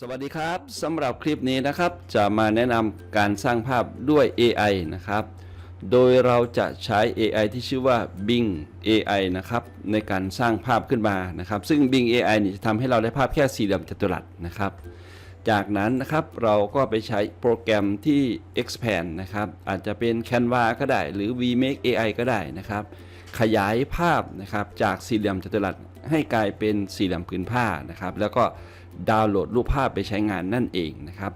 สวัสดีครับสำหรับคลิปนี้นะครับจะมาแนะนำการสร้างภาพด้วย AI นะครับ โดยเราจะใช้ AI ที่ชื่อว่า Bing AI นะครับในการสร้างภาพขึ้นมานะครับ ซึ่ง Bing AI นี่จะทำให้เราได้ภาพแค่สี่เหลี่ยมจัตุรัสนะครับ จากนั้นนะครับเราก็ไปใช้โปรแกรมที่ expand นะครับ อาจจะเป็น Canva ก็ได้ หรือ VMake AI ก็ได้นะครับ ขยายภาพนะครับจากสี่เหลี่ยมจัตุรัสให้กลายเป็นสี่เหลี่ยมผืนผ้านะครับ แล้วก็ ดาวน์โหลดรูปภาพไปใช้งานนั่นเองนะครับ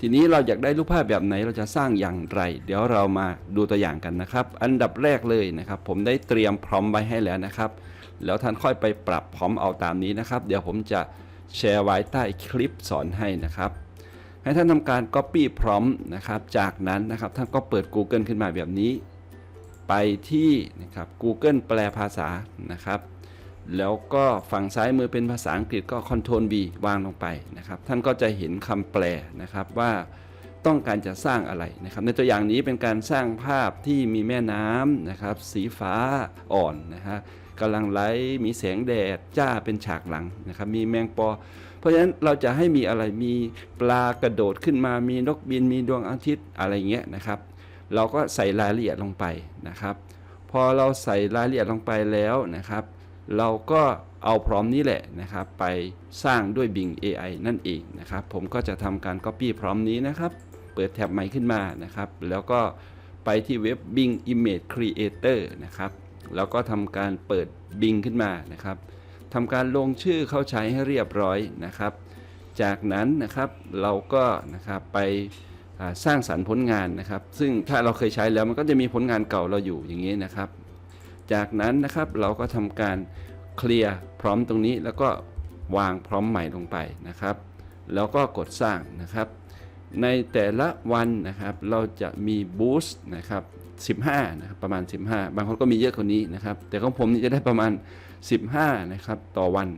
ทีนี้เราอยากได้รูปภาพแบบไหนเราจะสร้างอย่างไร เดี๋ยวเรามาดูตัวอย่างกันนะครับ อันดับแรกเลยนะครับ ผมได้เตรียมพร้อมไว้ให้แล้วนะครับ แล้วท่านค่อยไปปรับพร้อมเอาตามนี้นะครับ เดี๋ยวผมจะแชร์ไว้ใต้คลิปสอนให้นะครับให้ท่านทำการ Copy พร้อมนะครับ จากนั้นนะครับท่านก็เปิด Google ขึ้นมาแบบนี้ ไปที่นะครับ Google แปลภาษานะครับ แล้วก็ฝั่งซ้ายมือเป็นภาษาอังกฤษก็ Ctrl V วางลงไปนะครับ ท่านก็จะเห็นคำแปลนะครับว่าต้องการจะสร้างอะไรนะครับ ในตัวอย่างนี้เป็นการสร้างภาพที่มีแม่น้ำนะครับ สีฟ้าอ่อนนะฮะกำลังไหลมีแสงแดดจ้าเป็นฉากหลังนะครับ มีแมงปอ เพราะฉะนั้นเราจะให้มีอะไรมีปลากระโดดขึ้นมามีนกบินมีดวงอาทิตย์อะไรเงี้ยนะครับ เราก็ใส่รายละเอียดลงไปนะครับ พอเราใส่รายละเอียดลงไปแล้วนะครับ เราก็เอาพร้อมนี้แหละนะครับ ไปสร้างด้วย Bing AI นั่นเองนะครับ ผมก็จะทำการ Copy พร้อมนี้นะครับ เปิดแท็บใหม่ขึ้นมานะครับ แล้วก็ไปที่เว็บ Bing Image Creator นะครับแล้วก็ทำการเปิด Bing ขึ้นมานะครับทำการลงชื่อเข้าใช้ให้เรียบร้อยนะครับ จากนั้นนะครับเราก็นะครับไปสร้างสรรค์ผลงานนะครับ ซึ่งถ้าเราเคยใช้แล้วมันก็จะมีผลงานเก่าเราอยู่อย่างนี้นะครับ จากนั้นนะครับเราก็ทำการเคลียร์พร้อมตรงนี้แล้วก็วางพร้อมใหม่ลงไปนะครับ แล้วก็กดสร้างนะครับ ในแต่ละวันนะครับเราจะมีบูสต์นะครับ15นะครับประมาณ 15 บางคนก็มีเยอะกว่านี้นะครับ แต่ของผมนี่จะได้ประมาณ 15นะครับต่อวัน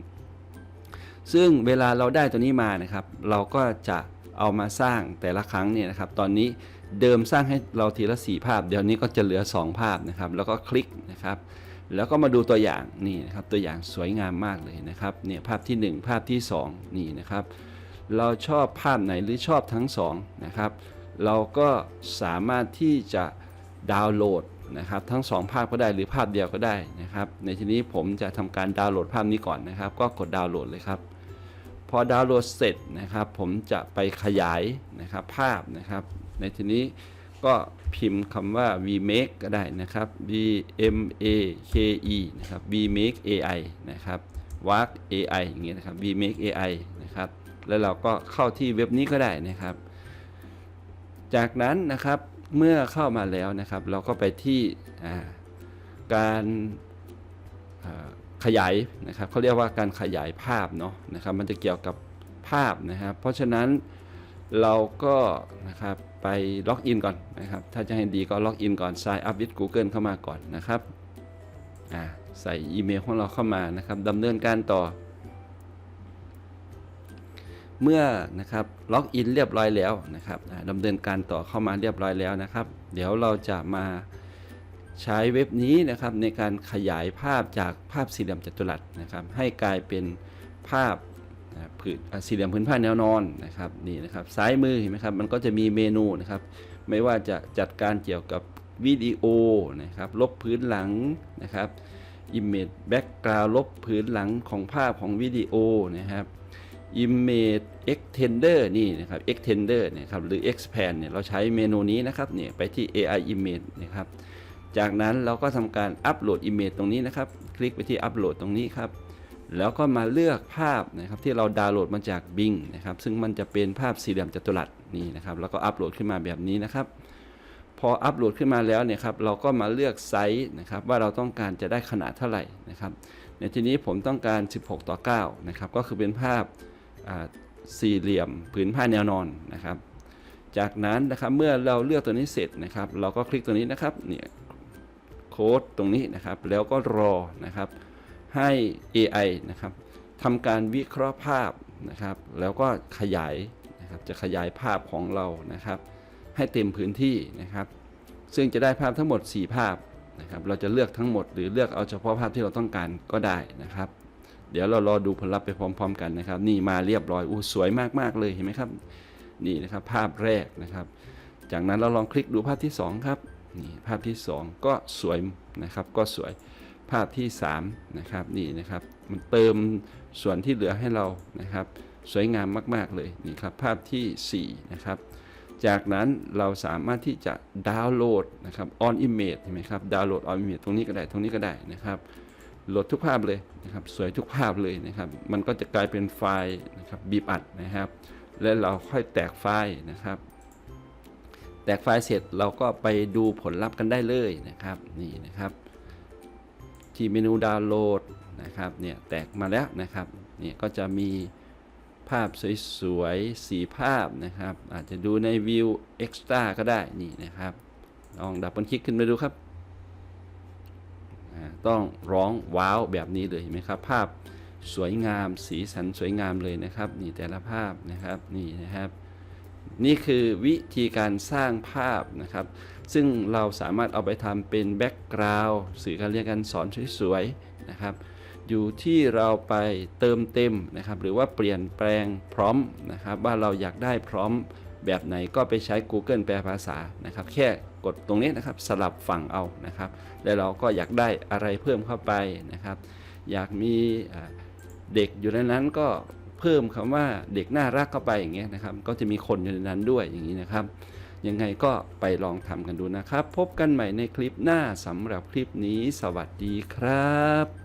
ซึ่งเวลาเราได้ตัวนี้มานะครับ เราก็จะ เอามาสร้างแต่ละครั้งเนี่ยนะครับ ตอนนี้เดิมสร้างให้เราทีละ 4 ภาพ เดี๋ยวนี้ก็จะเหลือ 2 ภาพนะครับ แล้วก็คลิกนะครับ แล้วก็มาดูตัวอย่างนี่นะครับตัวอย่างสวยงามมากเลยนะครับเนี่ยภาพทีหนึ่1 ภาพที่ 2 นี่นะครับ เราชอบภาพไหนหรือชอบทั้งสองนะครับเราก็สามารถที่จะดาวน์โหลดนะครับทั้งสองภาพก็ได้หรือภาพเดียวก็ได้นะครับ ในทีนี้ผมจะทำการดาวน์โหลดภาพนี้ก่อนนะครับ ก็กดดาวน์โหลดเลยครับ อดาวน์โหลดเสร็จนะครับ ผมจะไปขยายนะครับภาพนะครับ ในทีนี้ก็พิมพ์คำว่า vmake ก็ได้นะครับ v m a k e นะครับ vmake ai นะครับ work ai อย่างเงี้ยนะครับ vmake ai นะครับ แล้วเราก็เข้าที่เว็บนี้ก็ได้นะครับ จากนั้นนะครับเมื่อเข้ามาแล้วนะครับ เราก็ไปที่การ ขยายนะครับเขาเรียกว่าการขยายภาพเนาะนะครับมันจะเกี่ยวกับภาพนะครับเพราะฉะนั้นเราก็นะครับไปล็อกอินก่อนนะครับถ้าจะให้ดีก็ล็อกอินก่อน sign up with Google เข้ามาก่อนนะครับอ่าใส่อีเมลของเราเข้ามานะครับดำเนินการต่อ เมื่อนะครับล็อกอินเรียบร้อยแล้วนะครับดำเนินการต่อเข้ามาเรียบร้อยแล้วนะครับ เดี๋ยวเราจะมา ใช้เว็บนี้นะครับในการขยายภาพจากภาพสี่เหลี่ยมจัตุรัสนะครับ ให้กลายเป็นภาพผืนสี่เหลี่ยมพื้นผ้าแนวนอนนะครับนี่นะครับซ้ายมือเห็นไหมครับมันก็จะมีเมนูนะครับ ไม่ว่าจะจัดการเกี่ยวกับวิดีโอนะครับลบพื้นหลังนะครับ Image Background ลบพื้นหลังของภาพของวิดีโอนะครับ Image Extender นี่นะครับ Extender นะครับหรือ Expand เนี่ยเราใช้เมนูนี้นะครับเนี่ยไปที่ AI Image นะครับ จากนั้นเราก็ทำการอัปโหลด Image ตรงนี้นะครับ คลิกไปที่อัปโหลดตรงนี้ครับ แล้วก็มาเลือกภาพนะครับที่เราดาวน์โหลดมาจาก Bing นะครับ ซึ่งมันจะเป็นภาพสี่เหลี่ยมจัตุรัสนี่นะครับ แล้วก็อัปโหลดขึ้นมาแบบนี้นะครับ พออัปโหลดขึ้นมาแล้วเนี่ยครับ เราก็มาเลือกไซส์นะครับ ว่าเราต้องการจะได้ขนาดเท่าไหร่นะครับ ในที่นี้ผมต้องการ 16 ต่อ 9 นะครับ ก็คือเป็นภาพสี่เหลี่ยมผืนผ้าแนวนอนนะครับ จากนั้นนะครับ เมื่อเราเลือกตัวนี้เสร็จนะครับ เราก็คลิกตัวนี้นะครับ เนี่ย โค้ดตรงนี้นะครับ แล้วก็รอนะครับให้ AI นะครับทำการวิเคราะห์ภาพนะครับ แล้วก็ขยายนะครับจะขยายภาพของเรานะครับ ให้เต็มพื้นที่นะครับ ซึ่งจะได้ภาพทั้งหมด 4 ภาพนะครับ เราจะเลือกทั้งหมดหรือเลือกเอาเฉพาะภาพที่เราต้องการก็ได้นะครับ เดี๋ยวเรารอดูผลลัพธ์ไปพร้อม ๆ กันนะครับ นี่มาเรียบร้อยอู้สวยมากๆเลยเห็นไหมครับ นี่นะครับภาพแรกนะครับ จากนั้นเราลองคลิกดูภาพที่ 2 ครับ นี่ภาพที่ 2 ก็สวยนะครับก็สวยภาพที่3นะครับนี่นะครับมันเติมส่วนที่เหลือให้เรานะครับ สวยงามมาก ๆ เลยนี่ครับภาพทีสี่4นะครับจากนั้นเราสามารถที่จะดาวน์โหลดนะครับ on image เห็นไหมครับดาวน์โหลด on image ตรงนี้ก็ได้ตรงนี้ก็ได้นะครับโหลดทุกภาพเลยนะครับสวยทุกภาพเลยนะครับ มันก็จะกลายเป็นไฟล์นะครับบีบอัดนะครับ และเราค่อยแตกไฟล์นะครับ แตกไฟล์เสร็จเราก็ไปดูผลลัพธ์กันได้เลยนะครับนี่นะครับ ที่เมนูดาวน์โหลดนะครับเนี่ยแตกมาแล้วนะครับเนี่ยก็จะมีภาพสวยๆสีภาพนะครับ อาจจะดูในวิวเอ็กซ์ตร้าก็ได้นี่นะครับลองดับเบิลคลิกขึ้นไปดูครับ ต้องร้องว้าวแบบนี้เลยเห็นไหมครับ ภาพสวยงามสีสันสวยงามเลยนะครับ นี่แต่ละภาพนะครับนี่นะครับ นี่คือวิธีการสร้างภาพนะครับ ซึ่งเราสามารถเอาไปทำเป็นแบ็กกราวด์สื่อการเรียนการสอนสวยๆนะครับ อยู่ที่เราไปเติมเต็มนะครับ หรือว่าเปลี่ยนแปลงพร้อมนะครับ ว่าเราอยากได้พร้อมแบบไหนก็ไปใช้ Google แปลภาษานะครับ แค่กดตรงนี้นะครับสลับฝั่งเอานะครับ แล้วเราก็อยากได้อะไรเพิ่มเข้าไปนะครับ อยากมีเด็กอยู่ในนั้นก็ เพิ่มคำว่าเด็กน่ารักเข้าไปอย่างเงี้ยนะครับ ก็จะมีคนอยู่ในนั้นด้วยอย่างนี้นะครับ ยังไงก็ไปลองทำกันดูนะครับ พบกันใหม่ในคลิปหน้าสำหรับคลิปนี้ สวัสดีครับ